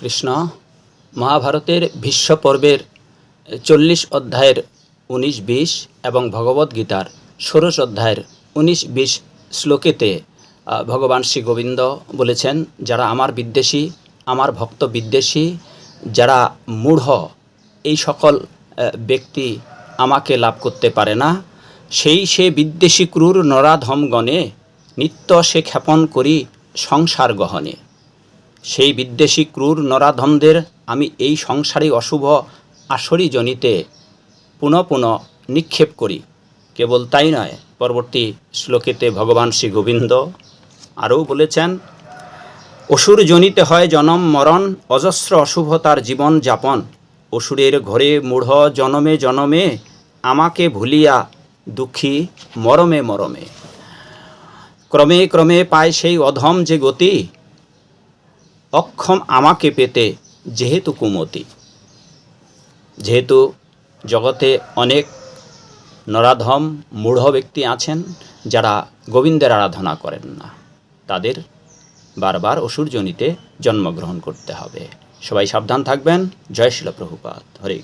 কৃষ্ণ মহাভারতের ভীষ্ম পর্বের চল্লিশ অধ্যায়ের উনিশ বিশ এবং ভগবদ্গীতার ষোড়শ অধ্যায়ের উনিশ বিশ শ্লোকেতে ভগবান শ্রী গোবিন্দ বলেছেন, যারা আমার বিদ্বেষী, আমার ভক্ত বিদ্বেষী, যারা মূঢ়, এই সকল ব্যক্তি আমাকে লাভ করতে পারে না। সেই সে বিদ্বেষী ক্রূর নরাধমগণে নিত্য সে ক্ষেপণ করি সংসার গহনে। সেই বিদ্বেষী ক্রূর নরাধমদের আমি এই সংসারে অশুভ আসরি জনিতে পুনঃ পুনঃ নিক্ষেপ করি। কেবল তাই নয়, পরবর্তী শ্লোকেতে ভগবান শ্রী গোবিন্দ আরও বলেছেন, অসুর জনিতে হয় জনম মরণ, অজস্র অশুভতার জীবন যাপন। অসুরের ঘরে মূঢ় জনমে জনমে, আমাকে ভুলিয়া দুঃখী মরমে মরমে। ক্রমে ক্রমে পায় সেই অধম যে গতি অক্ষম আমাকে পেতে যেহেতু কুমতি। যেহেতু জগতে অনেক নরাধম মূঢ় ব্যক্তি আছেন যারা গোবিন্দের আরাধনা করেন না, তাদের বারবার অসুরজনিতে জন্মগ্রহণ করতে হবে। সবাই সাবধান থাকবেন। জয় শিল প্রভুপাত হরে।